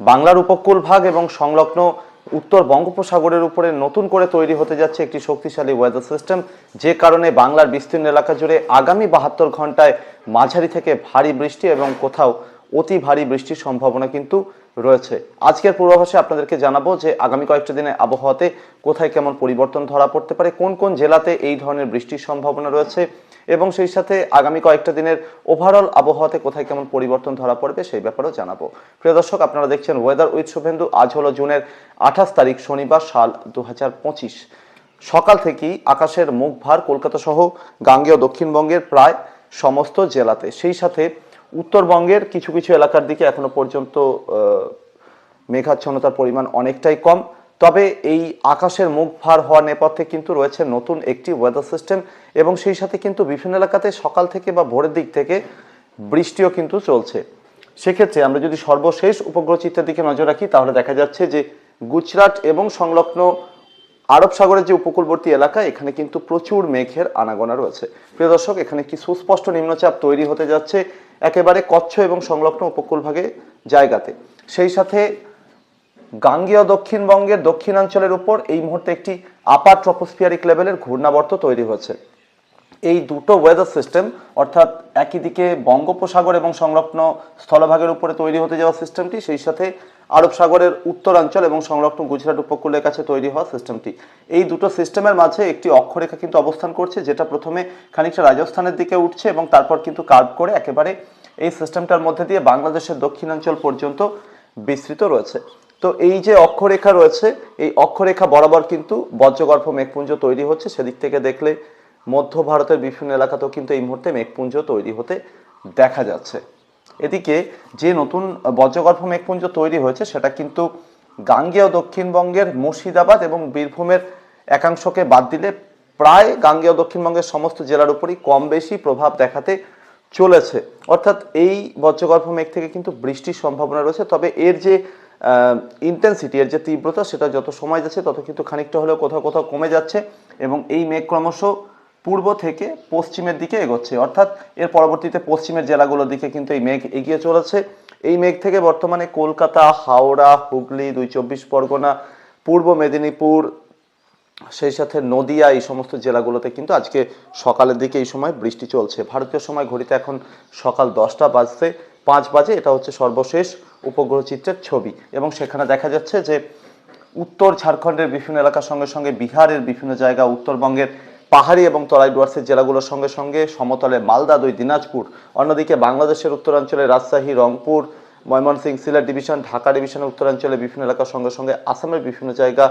বাংলার উপকূল ভাগ এবং সংলগ্ন উত্তর বঙ্গোপসাগরের উপরে নতুন করে তৈরি হতে যাচ্ছে একটি শক্তিশালী ওয়েদার সিস্টেম যে কারণে বাংলার বিস্তীর্ণ এলাকা জুড়ে আগামী বাহাত্তর ঘন্টায় মাঝারি থেকে ভারী বৃষ্টি এবং কোথাও অতি ভারী বৃষ্টির সম্ভাবনা কিন্তু রয়েছে। আজকের পূর্বাভাসে আপনাদেরকে জানাব যে আগামী কয়েকটা দিনে আবহাওয়াতে কোথায় কেমন পরিবর্তন ধরা পড়তে পারে, কোন কোন জেলাতে এই ধরনের বৃষ্টির সম্ভাবনা রয়েছে এবং সেই সাথে আগামী কয়েকটা দিনের ওভারঅল আবহাওয়াতে কোথায় কেমন পরিবর্তন ধরা পড়বে সেই ব্যাপারেও জানাব। প্রিয় দর্শক, আপনারা দেখছেন ওয়েদার উইথ শুভেন্দু। আজ হলো জুনের আঠাশ তারিখ, শনিবার, সাল দু হাজার পঁচিশ। সকাল থেকেই আকাশের মুখ ভার কলকাতা সহ গাঙ্গেয় দক্ষিণবঙ্গের প্রায় সমস্ত জেলাতে। সেই সাথে উত্তরবঙ্গের কিছু কিছু এলাকার দিকে এখনও পর্যন্ত মেঘাচ্ছন্নতার পরিমাণ অনেকটাই কম। তবে এই আকাশের মুখ ভার হওয়ার নেপথ্যে কিন্তু রয়েছে নতুন একটি ওয়েদার সিস্টেম এবং সেই সাথে কিন্তু বিভিন্ন এলাকাতে সকাল থেকে বা ভোরের দিক থেকে বৃষ্টিও কিন্তু চলছে। সেক্ষেত্রে আমরা যদি সর্বশেষ উপগ্রহ চিত্রের দিকে নজর রাখি, তাহলে দেখা যাচ্ছে যে গুজরাট এবং সংলগ্ন আরব সাগরের যে উপকূলবর্তী এলাকা, এখানে কিন্তু প্রচুর মেঘের আনাগোনা রয়েছে। প্রিয় দর্শক, এখানে একটি সুস্পষ্ট নিম্নচাপ তৈরি হতে যাচ্ছে একেবারে কচ্ছ এবং সংলগ্ন উপকূলভাগে জায়গাতে। সেই সাথে গাঙ্গেয় দক্ষিণবঙ্গের দক্ষিণাঞ্চলের উপর এই মুহূর্তে একটি আপার ট্রপোস্ফিয়ারিক লেভেলের ঘূর্ণাবর্ত তৈরি হয়েছে। এই দুটো ওয়েদার সিস্টেম অর্থাৎ একই দিকে বঙ্গোপসাগর এবং সংলগ্ন স্থলভাগের উপরে তৈরি হতে যাওয়া সিস্টেমটি সেই সাথে আরব সাগরের উত্তরাঞ্চল এবং সংলগ্ন গুজরাট উপকূলের কাছে তৈরি হওয়া সিস্টেমটি এই দুটো সিস্টেমের মাঝে একটি অক্ষরেখা কিন্তু অবস্থান করছে, যেটা প্রথমে খানিকটা রাজস্থানের দিকে উঠছে এবং তারপর কিন্তু কার্ভ করে একেবারে এই সিস্টেমটার মধ্যে দিয়ে বাংলাদেশের দক্ষিণাঞ্চল পর্যন্ত বিস্তৃত রয়েছে। তো এই যে অক্ষরেখা রয়েছে, এই অক্ষরেখা বরাবর কিন্তু বজ্রগর্ভ মেঘপুঞ্জ তৈরি হচ্ছে। সেদিক থেকে দেখলে মধ্য ভারতের বিভিন্ন এলাকাতেও কিন্তু এই মুহূর্তে মেঘপুঞ্জ তৈরি হতে দেখা যাচ্ছে। এদিকে যে নতুন বজ্রগর্ভ মেঘপুঞ্জ তৈরি হয়েছে, সেটা কিন্তু গাঙ্গেয় দক্ষিণবঙ্গের মুর্শিদাবাদ এবং বীরভূমের একাংশকে বাদ দিলে প্রায় গাঙ্গেয় দক্ষিণবঙ্গের সমস্ত জেলার উপরই কম বেশি প্রভাব দেখাতে চলেছে। অর্থাৎ এই বজ্রগর্ভ মেঘ থেকে কিন্তু বৃষ্টির সম্ভাবনা রয়েছে। তবে এর যে ইন্টেন্সিটি এর যে তীব্রতা, সেটা যত সময় যাচ্ছে, তত কিন্তু খানিকটা হলেও কোথাও কোথাও কমে যাচ্ছে এবং এই মেঘ ক্রমশ পূর্ব থেকে পশ্চিমের দিকে এগোচ্ছে। অর্থাৎ এর পরবর্তীতে পশ্চিমের জেলাগুলোর দিকে কিন্তু এই মেঘ এগিয়ে চলেছে। এই মেঘ থেকে বর্তমানে কলকাতা, হাওড়া, হুগলি, দুই চব্বিশ পরগনা, পূর্ব মেদিনীপুর, সেই সাথে নদিয়া, এই সমস্ত জেলাগুলোতে কিন্তু আজকে সকালের দিকে এই সময় বৃষ্টি চলছে। ভারতীয় সময় ঘড়িতে এখন সকাল দশটা বাজতে পাঁচ বাজে, এটা হচ্ছে সর্বশেষ উপগ্রহ চিত্রের ছবি। এবং সেখানে দেখা যাচ্ছে যে উত্তর ঝাড়খণ্ডের বিভিন্ন এলাকার সঙ্গে সঙ্গে বিহারের বিভিন্ন জায়গা, উত্তরবঙ্গের পাহাড়ি এবং তরাই ডুয়ার্সের জেলাগুলোর সঙ্গে সঙ্গে সমতলে মালদা, দুই দিনাজপুর, অন্যদিকে বাংলাদেশের উত্তরাঞ্চলে রাজশাহী, রংপুর, ময়মনসিংহ, সিলেট ডিভিশন, ঢাকা ডিভিশনের উত্তরাঞ্চলে বিভিন্ন এলাকার সঙ্গে সঙ্গে আসামের বিভিন্ন জায়গা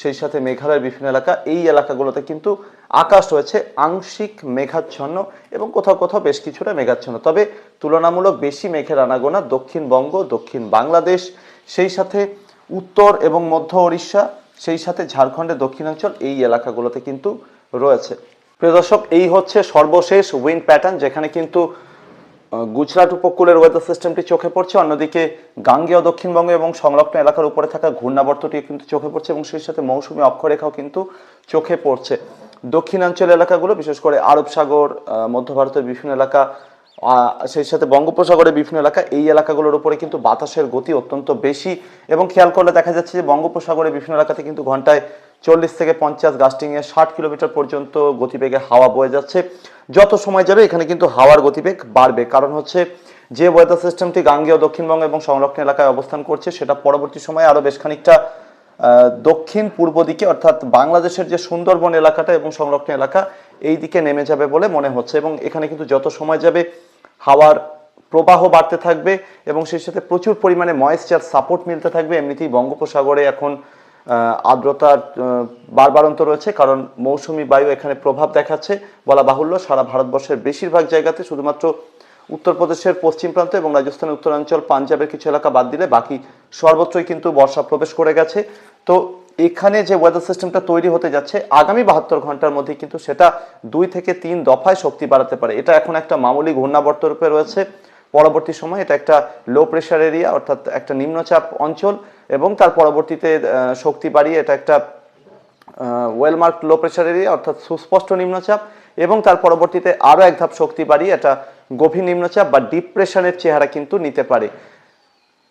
সেই সাথে মেঘালয়ের বিভিন্ন এলাকা, এই এলাকাগুলোতে কিন্তু আকাশ রয়েছে আংশিক মেঘাচ্ছন্ন এবং কোথাও কোথাও বেশ কিছুটা মেঘাচ্ছন্ন। তবে তুলনামূলক বেশি মেঘের আনাগোনা দক্ষিণবঙ্গ, দক্ষিণ বাংলাদেশ, সেই সাথে উত্তর এবং মধ্য ওড়িশা, সেই সাথে ঝাড়খণ্ডের দক্ষিণাঞ্চল এই এলাকাগুলোতে কিন্তু রয়েছে। প্রিয় দর্শক, এই হচ্ছে সর্বশেষ উইন্ড প্যাটার্ন যেখানে কিন্তু গুজরাট উপকূলের ওয়েদার সিস্টেমটি চোখে পড়ছে, অন্যদিকে গাঙ্গেয় দক্ষিণবঙ্গ এবং সংলগ্ন এলাকার উপরে থাকা ঘূর্ণাবর্তটি কিন্তু চোখে পড়ছে এবং সেই সাথে মৌসুমি অক্ষরেখাও কিন্তু চোখে পড়ছে। দক্ষিণাঞ্চল এলাকাগুলো, বিশেষ করে আরব সাগর মধ্য ভারতের বিভিন্ন এলাকা সেই সাথে বঙ্গোপসাগরের বিভিন্ন এলাকা, এই এলাকাগুলোর উপরে কিন্তু বাতাসের গতি অত্যন্ত বেশি। এবং খেয়াল করলে দেখা যাচ্ছে যে বঙ্গোপসাগরের বিভিন্ন এলাকাতে কিন্তু ঘন্টায় চল্লিশ থেকে পঞ্চাশ গাস্টিংয়ে ষাট কিলোমিটার পর্যন্ত গতিবেগে হাওয়া বয়ে যাচ্ছে। যত সময় যাবে, এখানে কিন্তু হাওয়ার গতিবেগ বাড়বে। কারণ হচ্ছে, যে ওয়েদার সিস্টেমটি গাঙ্গেয় দক্ষিণবঙ্গ এবং সংরক্ষণ এলাকায় অবস্থান করছে, সেটা পরবর্তী সময়ে আরও বেশ খানিকটা দক্ষিণ পূর্ব দিকে, অর্থাৎ বাংলাদেশের যে সুন্দরবন এলাকাটা এবং সংরক্ষণ এলাকা, এই দিকে নেমে যাবে বলে মনে হচ্ছে। এবং এখানে কিন্তু যত সময় যাবে, হাওয়ার প্রবাহ বাড়তে থাকবে এবং সেই সাথে প্রচুর পরিমাণে ময়েশ্চার সাপোর্ট মিলতে থাকবে। এমনিতেই বঙ্গোপসাগরে এখন আর্দ্রতার বারবারন্ত রয়েছে, কারণ মৌসুমি বায়ু এখানে প্রভাব দেখাচ্ছে। বলা বাহুল্য, সারা ভারতবর্ষের বেশিরভাগ জায়গাতে শুধুমাত্র উত্তরপ্রদেশের পশ্চিম প্রান্ত এবং রাজস্থানের উত্তরাঞ্চল, পাঞ্জাবের কিছু এলাকা বাদ দিলে বাকি সর্বত্রই কিন্তু বর্ষা প্রবেশ করে গেছে। তো এখানে যে ওয়েদার সিস্টেমটা তৈরি হতে যাচ্ছে, আগামী বাহাত্তর ঘণ্টার মধ্যে কিন্তু সেটা দুই থেকে তিন দফায় শক্তি বাড়াতে পারে। এটা এখন একটা মামুলি ঘূর্ণাবর্ত রূপে রয়েছে। পরবর্তী সময় এটা একটা লো প্রেশার এরিয়া অর্থাৎ একটা নিম্নচাপ অঞ্চল, এবং তার পরবর্তীতে শক্তি বাড়িয়ে এটা একটা ওয়েলমার্ক লো প্রেশার এরিয়া অর্থাৎ সুস্পষ্ট নিম্নচাপ, এবং তার পরবর্তীতে আরও এক ধাপ শক্তি বাড়িয়ে এটা গভীর নিম্নচাপ বা ডিপ্রেশনের চেহারা কিন্তু নিতে পারে।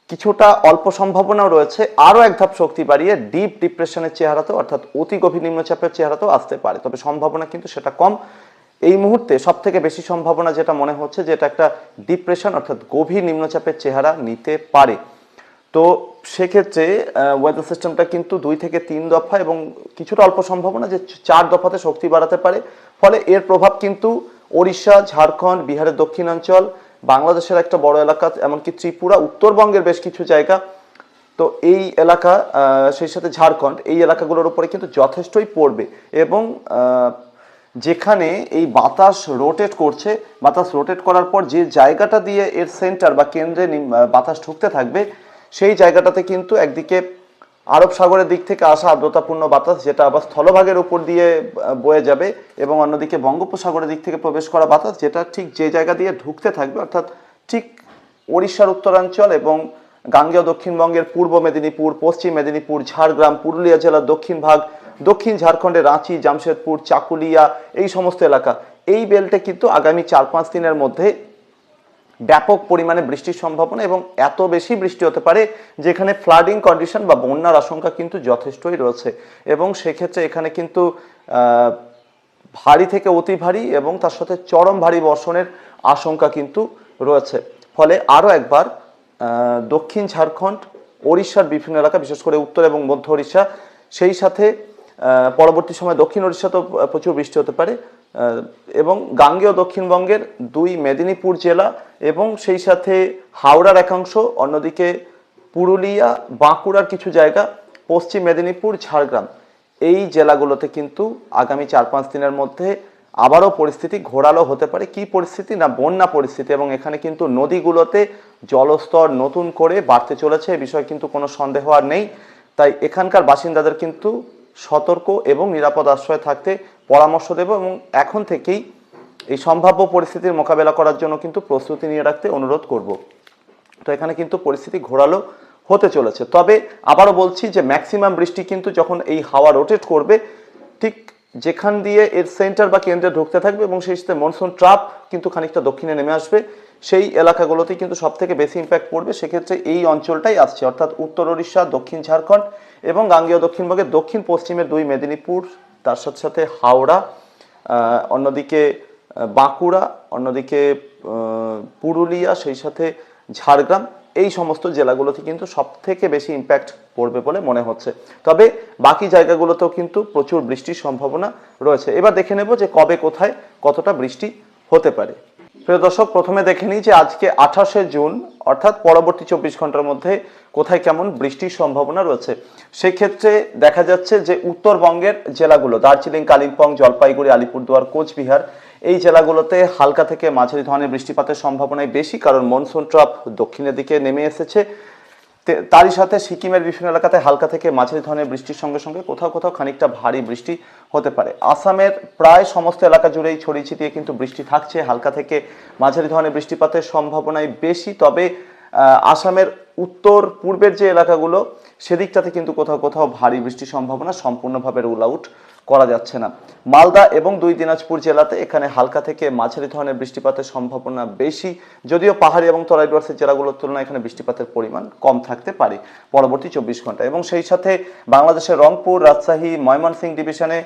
কিছুটা অল্প সম্ভাবনাও রয়েছে আরও এক ধাপ শক্তি বাড়িয়ে ডিপ ডিপ্রেশনের চেহারাতেও, অর্থাৎ অতি গভীর নিম্নচাপের চেহারাতেও আসতে পারে, তবে সম্ভাবনা কিন্তু সেটা কম। এই মুহূর্তে সব থেকে বেশি সম্ভাবনা যেটা মনে হচ্ছে যে এটা একটা ডিপ্রেশন অর্থাৎ গভীর নিম্নচাপের চেহারা নিতে পারে। তো সেক্ষেত্রে ওয়েদার সিস্টেমটা কিন্তু দুই থেকে তিন দফা এবং কিছুটা অল্প সম্ভাবনা যে চার দফাতে শক্তি বাড়াতে পারে। ফলে এর প্রভাব কিন্তু ওড়িশা, ঝাড়খণ্ড, বিহারের দক্ষিণাঞ্চল, বাংলাদেশের একটা বড় এলাকা, এমনকি ত্রিপুরা, উত্তরবঙ্গের বেশ কিছু জায়গা। তো এই এলাকা সেই সাথে ঝাড়খণ্ড, এই এলাকাগুলোর উপরে কিন্তু যথেষ্টই পড়বে এবং যেখানে এই বাতাস রোটেট করছে। বাতাস রোটেট করার পর যে জায়গাটা দিয়ে এর সেন্টার বা কেন্দ্রে বাতাস ঢুকতে থাকবে, সেই জায়গাটাতে কিন্তু একদিকে আরব সাগরের দিক থেকে আসা আর্দ্রতাপূর্ণ বাতাস, যেটা আবার স্থলভাগের উপর দিয়ে বয়ে যাবে এবং অন্যদিকে বঙ্গোপসাগরের দিক থেকে প্রবেশ করা বাতাস, যেটা ঠিক যে জায়গা দিয়ে ঢুকতে থাকবে, অর্থাৎ ঠিক ওড়িশার উত্তরাঞ্চল এবং গাঙ্গেয় দক্ষিণবঙ্গের পূর্ব মেদিনীপুর, পশ্চিম মেদিনীপুর, ঝাড়গ্রাম, পুরুলিয়া জেলার দক্ষিণ ভাগ দক্ষিণ ঝাড়খণ্ডের রাঁচি, জামশেদপুর, চাকুলিয়া, এই সমস্ত এলাকা। এই বেল্টে কিন্তু আগামী চার পাঁচ দিনের মধ্যে ব্যাপক পরিমাণে বৃষ্টির সম্ভাবনা এবং এত বেশি বৃষ্টি হতে পারে যেখানে ফ্লাডিং কন্ডিশন বা বন্যার আশঙ্কা কিন্তু যথেষ্টই রয়েছে। এবং সেক্ষেত্রে এখানে কিন্তু ভারী থেকে অতি ভারী এবং তার সাথে চরম ভারী বর্ষণের আশঙ্কা কিন্তু রয়েছে। ফলে আরও একবার দক্ষিণ ঝাড়খণ্ড, ওড়িশার বিভিন্ন এলাকা, বিশেষ করে উত্তর এবং মধ্য ওড়িশা, সেই সাথে পরবর্তী সময় দক্ষিণ ওড়িশাতেও প্রচুর বৃষ্টি হতে পারে এবং গাঙ্গেয় দক্ষিণবঙ্গের দুই মেদিনীপুর জেলা এবং সেই সাথে হাওড়ার একাংশ, অন্যদিকে পুরুলিয়া, বাঁকুড়ার কিছু জায়গা, পশ্চিম মেদিনীপুর, ঝাড়গ্রাম। এই জেলাগুলোতে কিন্তু আগামী চার পাঁচ দিনের মধ্যে আবারও পরিস্থিতি ঘোরালো হতে পারে। কি পরিস্থিতি? না, বন্যা পরিস্থিতি, এবং এখানে কিন্তু নদীগুলোতে জলস্তর নতুন করে বাড়তে চলেছে, এ বিষয়ে কিন্তু কোনো সন্দেহ আর নেই। তাই এখানকার বাসিন্দাদের কিন্তু সতর্ক এবং নিরাপদ আশ্রয় থাকতে পরামর্শ দেব এবং এখন থেকেই এই সম্ভাব্য পরিস্থিতির মোকাবেলা করার জন্য কিন্তু প্রস্তুতি নিয়ে রাখতে অনুরোধ করব। তো এখানে কিন্তু পরিস্থিতি ঘোরালো হতে চলেছে। তবে আবারও বলছি যে ম্যাক্সিমাম বৃষ্টি কিন্তু যখন এই হাওয়া রোটেট করবে, ঠিক যেখান দিয়ে এর সেন্টার বা কেন্দ্রে ঢুকতে থাকবে এবং সেই সাথে মনসুন ট্রাপ কিন্তু খানিকটা দক্ষিণে নেমে আসবে, সেই এলাকাগুলোতেই কিন্তু সব থেকে বেশি ইম্প্যাক্ট পড়বে। সেক্ষেত্রে এই অঞ্চলটাই আসছে। অর্থাৎ উত্তর ওড়িশা, দক্ষিণ ঝাড়খণ্ড এবং গাঙ্গেয় দক্ষিণবঙ্গের দক্ষিণ পশ্চিমের দুই মেদিনীপুর, তার সাথে সাথে হাওড়া অন্যদিকে বাঁকুড়া, অন্যদিকে পুরুলিয়া, সেই সাথে ঝাড়গ্রাম, এই সমস্ত জেলাগুলোতে কিন্তু সব থেকে বেশি ইম্প্যাক্ট পড়বে বলে মনে হচ্ছে। তবে বাকি জায়গাগুলোতেও কিন্তু প্রচুর বৃষ্টির সম্ভাবনা রয়েছে। এবার দেখে নেব যে কবে, কোথায় কতটা বৃষ্টি হতে পারে। প্রিয় দর্শক, প্রথমে দেখে নিই যে আজকে আঠাশে জুন, অর্থাৎ পরবর্তী চব্বিশ ঘণ্টার মধ্যে কোথায় কেমন বৃষ্টির সম্ভাবনা রয়েছে। সেক্ষেত্রে দেখা যাচ্ছে যে উত্তরবঙ্গের জেলাগুলো, দার্জিলিং, কালিম্পং, জলপাইগুড়ি, আলিপুরদুয়ার, কোচবিহার, এই জেলাগুলোতে হালকা থেকে মাঝারি ধরনের বৃষ্টিপাতের সম্ভাবনাই বেশি, কারণ মনসুন ট্রাপ দক্ষিণের দিকে নেমে এসেছে। তারই সাথে সিকিমের বিভিন্ন এলাকাতে হালকা থেকে মাঝারি ধরনের বৃষ্টির সঙ্গে সঙ্গে কোথাও কোথাও খানিকটা ভারী বৃষ্টি হতে পারে। আসামের প্রায় সমস্ত এলাকা জুড়েই ছড়িয়ে ছিটিয়ে কিন্তু বৃষ্টি থাকছে। হালকা থেকে মাঝারি ধরনের বৃষ্টিপাতের সম্ভাবনাই বেশি। তবে আসামের উত্তর পূর্বের যে এলাকাগুলো, সেদিকটাতে কিন্তু কোথাও কোথাও ভারী বৃষ্টির সম্ভাবনা সম্পূর্ণভাবে রুল আউট। করা যাচ্ছে না। মালদা এবং দুই দিনাজপুর জেলাতে এখানে হালকা থেকে মাঝারি ধরনের বৃষ্টিপাতের সম্ভাবনা বেশি। যদিও পাহাড়ি এবং তরাই ডুয়ার্সের জেলাগুলোর তুলনায় এখানে বৃষ্টিপাতের পরিমাণ কম থাকতে পারে পরবর্তী চব্বিশ ঘণ্টা। এবং সেই সাথে বাংলাদেশের রংপুর, রাজশাহী, ময়মনসিংহ ডিভিশনে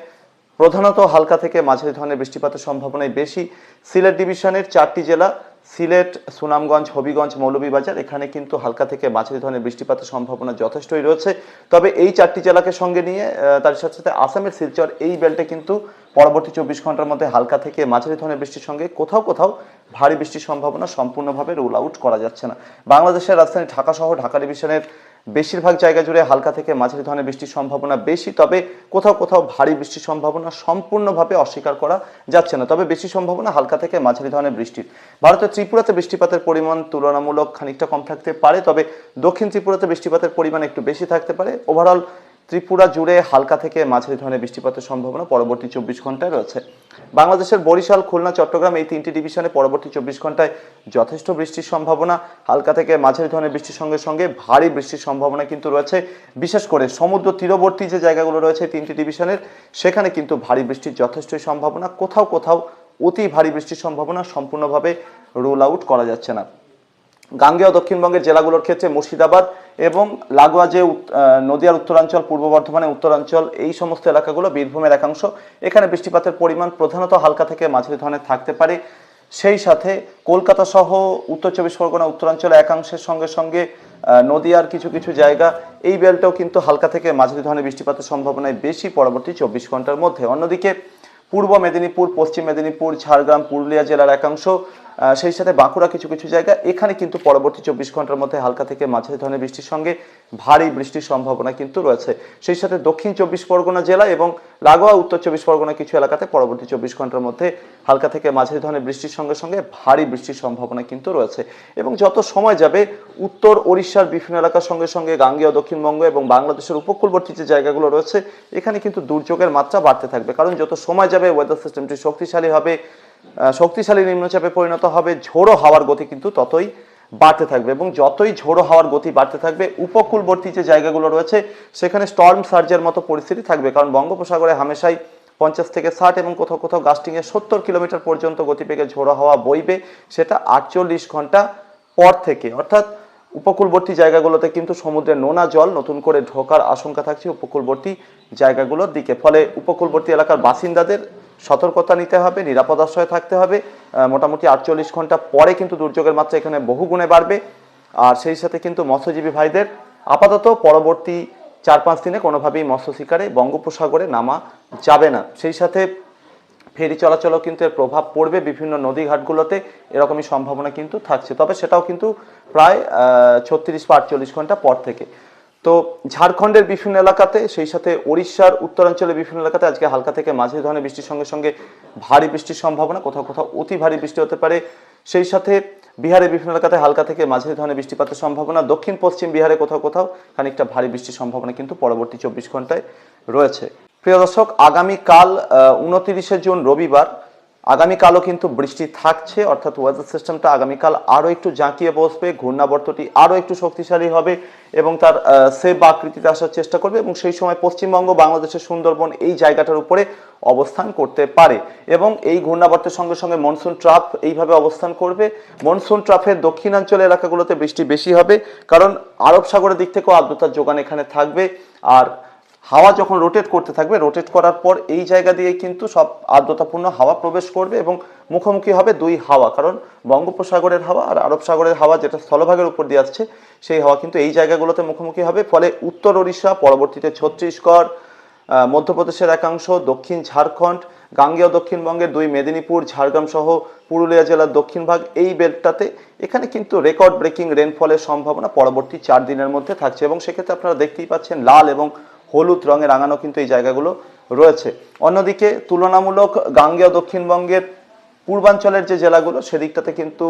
প্রধানত হালকা থেকে মাঝারি ধরনের বৃষ্টিপাতের সম্ভাবনাই বেশি। সিলেট ডিভিশনের চারটি জেলা সিলেট, সুনামগঞ্জ, হবিগঞ্জ মৌলভীবাজার, এখানে কিন্তু হালকা থেকে মাঝারি ধরনের বৃষ্টিপাতের সম্ভাবনা যথেষ্টই রয়েছে। তবে এই চারটি জেলাকে সঙ্গে নিয়ে তার সাথে সাথে আসামের শিলচর, এই বেল্টে কিন্তু পরবর্তী চব্বিশ ঘণ্টার মধ্যে হালকা থেকে মাঝারি ধরনের বৃষ্টির সঙ্গে কোথাও কোথাও ভারী বৃষ্টির সম্ভাবনা সম্পূর্ণভাবে রোল আউট করা যাচ্ছে না। বাংলাদেশের রাজধানী ঢাকা সহ ঢাকা ডিভিশনের বেশিরভাগ জায়গা জুড়ে হালকা থেকে মাঝারি ধরনের বৃষ্টির সম্ভাবনা বেশি, তবে কোথাও কোথাও ভারী বৃষ্টির সম্ভাবনা সম্পূর্ণভাবে অস্বীকার করা যাচ্ছে না। তবে বেশি সম্ভাবনা হালকা থেকে মাঝারি ধরনের বৃষ্টির। ভারতের ত্রিপুরাতে বৃষ্টিপাতের পরিমাণ তুলনামূলক খানিকটা কম থাকতে পারে, তবে দক্ষিণ ত্রিপুরাতে বৃষ্টিপাতের পরিমাণ একটু বেশি থাকতে পারে। ওভারঅল ত্রিপুরা জুড়ে হালকা থেকে মাঝারি ধরনের বৃষ্টিপাতের সম্ভাবনা পরবর্তী চব্বিশ ঘন্টায় রয়েছে। বাংলাদেশের বরিশাল, খুলনা, চট্টগ্রাম এই তিনটি ডিভিশনে পরবর্তী চব্বিশ ঘন্টায় যথেষ্ট বৃষ্টির সম্ভাবনা। হালকা থেকে মাঝারি ধরনের বৃষ্টির সঙ্গে সঙ্গে ভারী বৃষ্টির সম্ভাবনা কিন্তু রয়েছে। বিশেষ করে সমুদ্র তীরবর্তী যে জায়গাগুলো রয়েছে তিনটি ডিভিশনের, সেখানে কিন্তু ভারী বৃষ্টির যথেষ্টই সম্ভাবনা। কোথাও কোথাও অতি ভারী বৃষ্টির সম্ভাবনা সম্পূর্ণভাবে রোল আউট করা যাচ্ছে না। গাঙ্গেয় দক্ষিণবঙ্গের জেলাগুলোর ক্ষেত্রে মুর্শিদাবাদ এবং লাগোয়া যে নদিয়ার উত্তরাঞ্চল, পূর্ব বর্ধমানের উত্তরাঞ্চল, এই সমস্ত এলাকাগুলো বীরভূমের একাংশ। এখানে বৃষ্টিপাতের পরিমাণ প্রধানত হালকা থেকে মাঝারি ধরনের থাকতে পারে। সেই সাথে কলকাতা সহ উত্তর চব্বিশ পরগনা, উত্তরাঞ্চলে একাংশের সঙ্গে সঙ্গে নদিয়ার কিছু কিছু জায়গা, এই বেলটাও কিন্তু হালকা থেকে মাঝারি ধরনের বৃষ্টিপাতের সম্ভাবনায় বেশি পরবর্তী চব্বিশ ঘণ্টার মধ্যে। অন্যদিকে পূর্ব মেদিনীপুর, পশ্চিম মেদিনীপুর, ঝাড়গ্রাম, পুরুলিয়া জেলার একাংশ সেই সাথে বাঁকুড়া কিছু কিছু জায়গা, এখানে কিন্তু পরবর্তী চব্বিশ ঘণ্টার মধ্যে হালকা থেকে মাঝারি ধরনের বৃষ্টির সঙ্গে ভারী বৃষ্টির সম্ভাবনা কিন্তু রয়েছে। সেই সাথে দক্ষিণ চব্বিশ পরগনা জেলা এবং লাগোয়া, উত্তর চব্বিশ পরগনা কিছু এলাকাতে পরবর্তী চব্বিশ ঘণ্টার মধ্যে হালকা থেকে মাঝারি ধরনের বৃষ্টির সঙ্গে সঙ্গে ভারী বৃষ্টির সম্ভাবনা কিন্তু রয়েছে। এবং যত সময় যাবে, উত্তর ওড়িশার বিভিন্ন এলাকার সঙ্গে সঙ্গে গাঙ্গেয়, দক্ষিণবঙ্গ এবং বাংলাদেশের উপকূলবর্তী যে জায়গাগুলো রয়েছে, এখানে কিন্তু দুর্যোগের মাত্রা বাড়তে থাকবে। কারণ যত সময় যাবে ওয়েদার সিস্টেমটি শক্তিশালী হবে শক্তিশালী নিম্নচাপে পরিণত হবে, ঝোড়ো হাওয়ার গতি কিন্তু ততই বাড়তে থাকবে এবং যতই ঝোড়ো হাওয়ার গতি বাড়তে থাকবে, উপকূলবর্তী যে জায়গাগুলো রয়েছে, সেখানে স্টর্ম সার্জের মতো পরিস্থিতি থাকবে। কারণ বঙ্গোপসাগরে হামেশাই পঞ্চাশ থেকে ষাট এবং কোথাও কোথাও গাস্টিংয়ে সত্তর কিলোমিটার পর্যন্ত গতি গতিবেগে ঝোড়ো হাওয়া বইবে, সেটা আটচল্লিশ ঘণ্টা পর থেকে। অর্থাৎ উপকূলবর্তী জায়গাগুলোতে কিন্তু সমুদ্রের নোনা জল নতুন করে ঢোকার আশঙ্কা থাকছে উপকূলবর্তী জায়গাগুলোর দিকে। ফলে উপকূলবর্তী এলাকার বাসিন্দাদের সতর্কতা নিতে হবে, নিরাপদ আশ্রয়ে থাকতে হবে মোটামুটি আটচল্লিশ ঘণ্টা পরে কিন্তু দুর্যোগের মাত্রা এখানে বহু গুণে বাড়বে। আর সেই সাথে কিন্তু মৎস্যজীবী ভাইদের আপাতত পরবর্তী চার পাঁচ দিনে কোনোভাবেই মৎস্য শিকারে বঙ্গোপসাগরে নামা যাবে না। সেই সাথে ফেরি চলাচলও কিন্তু এর প্রভাব পড়বে বিভিন্ন নদী ঘাটগুলোতে, এরকমই সম্ভাবনা কিন্তু থাকছে। তবে সেটাও কিন্তু প্রায় ছত্রিশ বা আটচল্লিশ ঘণ্টা পর থেকে। তো ঝাড়খণ্ডের বিভিন্ন এলাকাতে, সেই সাথে ওড়িশার উত্তরাঞ্চলের বিভিন্ন এলাকাতে আজকে হালকা থেকে মাঝারি ধরনের বৃষ্টির সঙ্গে সঙ্গে ভারী বৃষ্টির সম্ভাবনা, কোথাও কোথাও অতি ভারী বৃষ্টি হতে পারে। সেই সাথে বিহারের বিভিন্ন এলাকাতে হালকা থেকে মাঝারি ধরনের বৃষ্টিপাতের সম্ভাবনা, দক্ষিণ পশ্চিম বিহারে কোথাও কোথাও খানিকটা ভারী বৃষ্টির সম্ভাবনা কিন্তু পরবর্তী চব্বিশ ঘন্টায় রয়েছে। প্রিয় দর্শক, আগামীকাল উনতিরিশে জুন রবিবার আগামীকালও কিন্তু বৃষ্টি থাকছে, অর্থাৎ ওয়েদার সিস্টেমটা আগামীকাল আরও একটু জাঁকিয়ে বসবে, ঘূর্ণাবর্তটি আরও একটু শক্তিশালী হবে এবং তার সেফ আকৃতিতে আসার চেষ্টা করবে এবং সেই সময় পশ্চিমবঙ্গ, বাংলাদেশের সুন্দরবন এই জায়গাটার উপরে অবস্থান করতে পারে এবং এই ঘূর্ণাবর্তের সঙ্গে সঙ্গে মনসুন ট্রাফ এইভাবে অবস্থান করবে। মনসুন ট্রাফের দক্ষিণাঞ্চল এলাকাগুলোতে বৃষ্টি বেশি হবে, কারণ আরব সাগরের দিক থেকেও আর্দ্রতার যোগান এখানে থাকবে। আর হাওয়া যখন রোটেট করতে থাকবে রোটেট করার পর এই জায়গা দিয়ে কিন্তু সব আর্দ্রতাপূর্ণ হাওয়া প্রবেশ করবে এবং মুখোমুখি হবে দুই হাওয়া। কারণ বঙ্গোপসাগরের হাওয়া আর আরব সাগরের হাওয়া যেটা স্থলভাগের উপর দিয়ে আসছে, সেই হাওয়া কিন্তু এই জায়গাগুলোতে মুখোমুখি হবে। ফলে উত্তর ওড়িশা, পরবর্তীতে ছত্তিশগড় মধ্যপ্রদেশের একাংশ, দক্ষিণ ঝাড়খণ্ড, গাঙ্গেয় দক্ষিণবঙ্গের দুই মেদিনীপুর, ঝাড়গ্রাম সহ পুরুলিয়া জেলার দক্ষিণ ভাগ এই বেল্টটাতে। এখানে কিন্তু রেকর্ড ব্রেকিং রেনফলের সম্ভাবনা পরবর্তী চার দিনের মধ্যে থাকছে এবং সেক্ষেত্রে আপনারা দেখতেই পাচ্ছেন লাল এবং হলুদ রঙে রাঙানো কিন্তু এই জায়গাগুলো রয়েছে। অন্যদিকে তুলনামূলক গাঙ্গেয় দক্ষিণবঙ্গের পূর্বাঞ্চলের যে জেলাগুলো, সেদিকটাতে কিন্তু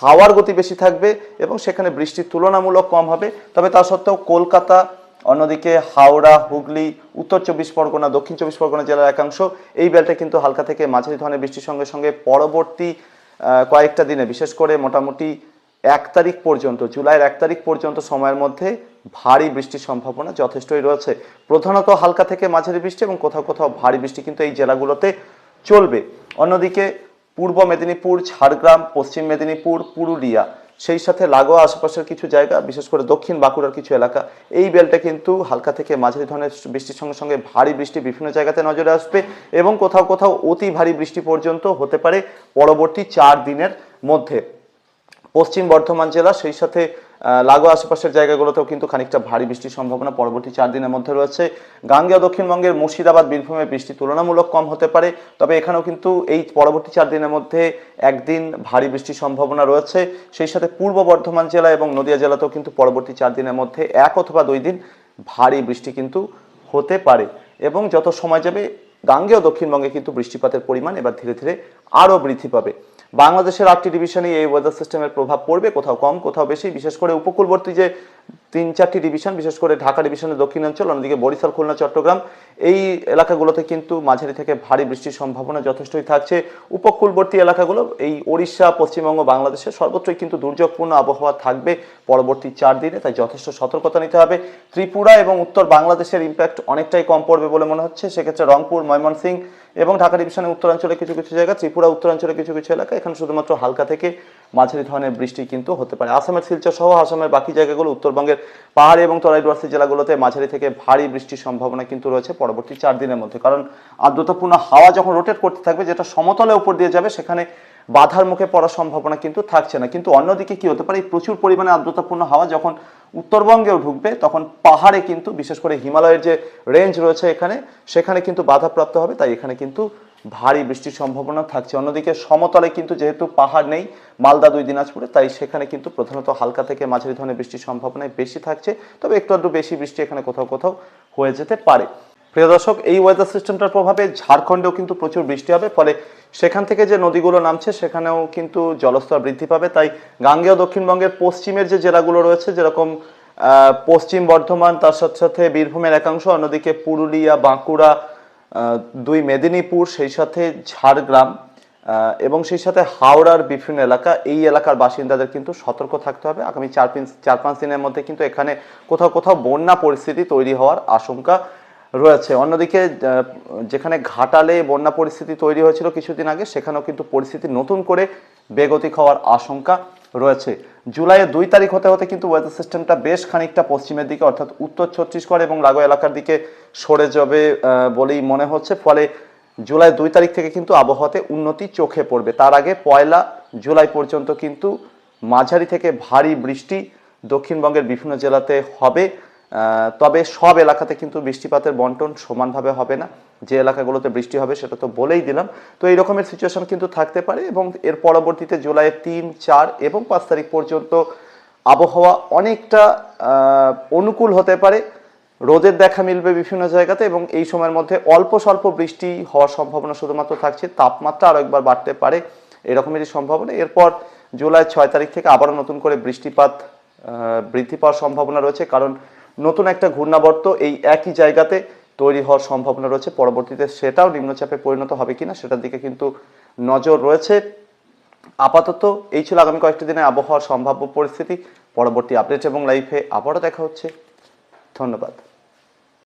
হাওয়ার গতি বেশি থাকবে এবং সেখানে বৃষ্টি তুলনামূলক কম হবে। তবে তা সত্ত্বেও কলকাতা, অন্যদিকে হাওড়া, হুগলি, উত্তর চব্বিশ পরগনা, দক্ষিণ চব্বিশ পরগনা জেলার একাংশ, এই বেলটা কিন্তু হালকা থেকে মাঝারি ধরনের বৃষ্টির সঙ্গে সঙ্গে পরবর্তী কয়েকটা দিনে, বিশেষ করে মোটামুটি এক তারিখ পর্যন্ত, জুলাইয়ের এক তারিখ পর্যন্ত সময়ের মধ্যে ভারী বৃষ্টির সম্ভাবনা যথেষ্টই রয়েছে। প্রধানত হালকা থেকে মাঝারি বৃষ্টি এবং কোথাও কোথাও ভারী বৃষ্টি কিন্তু এই জেলাগুলোতে চলবে। অন্যদিকে পূর্ব মেদিনীপুর, ঝাড়গ্রাম, পশ্চিম মেদিনীপুর, পুরুলিয়া, সেই সাথে লাগোয়া আশেপাশের কিছু জায়গা, বিশেষ করে দক্ষিণ বাঁকুড়ার কিছু এলাকা, এই বেলটা কিন্তু হালকা থেকে মাঝারি ধরনের বৃষ্টির সঙ্গে সঙ্গে ভারী বৃষ্টি বিভিন্ন জায়গাতে নজরে আসবে এবং কোথাও কোথাও অতি ভারী বৃষ্টি পর্যন্ত হতে পারে পরবর্তী চার দিনের মধ্যে। পশ্চিম বর্ধমান জেলা, সেই সাথে লাগোয়া আশেপাশের জায়গাগুলোতেও কিন্তু খানিকটা ভারী বৃষ্টির সম্ভাবনা পরবর্তী চার দিনের মধ্যে রয়েছে। গাঙ্গেয় দক্ষিণবঙ্গের মুর্শিদাবাদ বীরভূমে বৃষ্টি তুলনামূলক কম হতে পারে, তবে এখানেও কিন্তু এই পরবর্তী চার দিনের মধ্যে একদিন ভারী বৃষ্টির সম্ভাবনা রয়েছে। সেই সাথে পূর্ব বর্ধমান জেলা এবং নদিয়া জেলাতেও কিন্তু পরবর্তী চার দিনের মধ্যে এক অথবা দুই দিন ভারী বৃষ্টি কিন্তু হতে পারে। এবং যত সময় যাবে, গাঙ্গেয় দক্ষিণবঙ্গে কিন্তু বৃষ্টিপাতের পরিমাণ এবার ধীরে ধীরে আরও বৃদ্ধি পাবে। বাংলাদেশের আটটি ডিভিশনে এই ওয়েদার সিস্টেমের প্রভাব পড়বে, কোথাও কম, কোথাও বেশি, বিশেষ করে উপকূলবর্তী যে তিন চারটি ডিভিশন বিশেষ করে ঢাকা ডিভিশনের দক্ষিণাঞ্চল, অন্যদিকে বরিশাল, খুলনা, চট্টগ্রাম, এই এলাকাগুলোতে কিন্তু মাঝারি থেকে ভারী বৃষ্টির সম্ভাবনা যথেষ্টই থাকছে। উপকূলবর্তী এলাকাগুলো, এই ওড়িশা, পশ্চিমবঙ্গ, বাংলাদেশের সর্বত্রই কিন্তু দুর্যোগপূর্ণ আবহাওয়া থাকবে পরবর্তী চার দিনে, তাই যথেষ্ট সতর্কতা নিতে হবে। ত্রিপুরা এবং উত্তর বাংলাদেশের ইম্প্যাক্ট অনেকটাই কম পড়বে বলে মনে হচ্ছে। সেক্ষেত্রে রংপুর, ময়মনসিংহ এবং ঢাকা ডিভিশনের উত্তরাঞ্চলে কিছু কিছু জায়গা, ত্রিপুরা, উত্তরাঞ্চলে কিছু কিছু এলাকা, এখানে শুধুমাত্র হালকা থেকে মাঝারি ধরনের বৃষ্টি কিন্তু হতে পারে। আসামের শিলচর সহ আসামের বাকি জায়গাগুলো উত্তরবঙ্গের পাহাড়ি এবং তরাইডুয়ার্সি জেলাগুলোতে মাঝারি থেকে ভারী বৃষ্টির সম্ভাবনা কিন্তু রয়েছে পরবর্তী চার দিনের মধ্যে। কারণ আর্দ্রতাপূর্ণ হাওয়া যখন রোটেট করতে থাকবে, যেটা সমতলের উপর দিয়ে যাবে, সেখানে বাধার মুখে পড়ার সম্ভাবনা কিন্তু থাকছে না। কিন্তু অন্যদিকে কি হতে পারে প্রচুর পরিমাণে আর্দ্রতাপূর্ণ হাওয়া যখন উত্তরবঙ্গেও ঢুকবে, তখন পাহাড়ে কিন্তু, বিশেষ করে হিমালয়ের যে রেঞ্জ রয়েছে এখানে, সেখানে কিন্তু বাধাপ্রাপ্ত হবে। তাই এখানে কিন্তু ভারী বৃষ্টির সম্ভাবনা থাকছে। অন্যদিকে সমতলে কিন্তু যেহেতু পাহাড় নেই, মালদা দুই, দিনাজপুরে, তাই সেখানে কিন্তু প্রধানত হালকা থেকে মাঝারি ধরনের বৃষ্টির সম্ভাবনায় বেশি থাকছে। তবে একটু আধটু বেশি বৃষ্টি এখানে কোথাও কোথাও হয়ে যেতে পারে। প্রিয় দর্শক, এই ওয়েদার সিস্টেমটার প্রভাবে ঝাড়খণ্ডেও কিন্তু প্রচুর বৃষ্টি হবে। ফলে সেখান থেকে যে নদীগুলো নামছে, সেখানেও কিন্তু জলস্তর বৃদ্ধি পাবে। তাই গাঙ্গেয় দক্ষিণবঙ্গের পশ্চিমের যে জেলাগুলো রয়েছে, যেরকম পশ্চিম বর্ধমান, তার সাথে সাথে বীরভূমের একাংশ, অন্যদিকে পুরুলিয়া, বাঁকুড়া দুই মেদিনীপুর, সেই সাথে ঝাড়গ্রাম এবং সেই সাথে হাওড়ার বিভিন্ন এলাকা। এই এলাকার বাসিন্দাদের কিন্তু সতর্ক থাকতে হবে। আগামী চার চার পাঁচ দিনের মধ্যে কিন্তু এখানে কোথাও কোথাও বন্যা পরিস্থিতি তৈরি হওয়ার আশঙ্কা রয়েছে। অন্যদিকে যেখানে ঘাটালে বন্যা পরিস্থিতি তৈরি হয়েছিল কিছুদিন আগে, সেখানেও কিন্তু পরিস্থিতি নতুন করে বেগতিক হওয়ার আশঙ্কা রয়েছে। জুলাইয়ের দুই তারিখ হতে হতে কিন্তু ওয়েদার সিস্টেমটা বেশ খানিকটা পশ্চিমের দিকে, অর্থাৎ উত্তর ছত্তিশগড় এবং লাগো এলাকার দিকে সরে যাবে বলেই মনে হচ্ছে। ফলে জুলাই দুই তারিখ থেকে কিন্তু আবহাওয়াতে উন্নতি চোখে পড়বে। তার আগে পয়লা জুলাই পর্যন্ত কিন্তু মাঝারি থেকে ভারী বৃষ্টি দক্ষিণবঙ্গের বিভিন্ন জেলাতে হবে। তবে সব এলাকাতে কিন্তু বৃষ্টিপাতের বন্টন সমানভাবে হবে না। যে এলাকাগুলোতে বৃষ্টি হবে সেটা তো বলেই দিলাম। তো এই রকমের সিচুয়েশন কিন্তু থাকতে পারে এবং এর পরবর্তীতে জুলাইয়ের তিন, চার এবং পাঁচ তারিখ পর্যন্ত আবহাওয়া অনেকটা অনুকূল হতে পারে। রোদের দেখা মিলবে বিভিন্ন জায়গাতে এবং এই সময়ের মধ্যে অল্প স্বল্প বৃষ্টি হওয়ার সম্ভাবনা শুধুমাত্র থাকছে। তাপমাত্রা আরও একবার বাড়তে পারে এরকমেরই সম্ভাবনা। এরপর জুলাই ছয় তারিখ থেকে আবারও নতুন করে বৃষ্টিপাত বৃদ্ধি পাওয়ার সম্ভাবনা রয়েছে। কারণ নতুন একটা ঘূর্ণাবর্ত এই একই জায়গাতে তৈরি হওয়ার সম্ভাবনা রয়েছে। পরবর্তীতে সেটাও নিম্নচাপে পরিণত হবে কিনা সেটার দিকে কিন্তু নজর রয়েছে। আপাতত এই ছিল আগামী কয়েকটি দিনে আবহাওয়ার সম্ভাব্য পরিস্থিতি। পরবর্তী আপডেট এবং লাইফে আবারও দেখা হচ্ছে। ধন্যবাদ।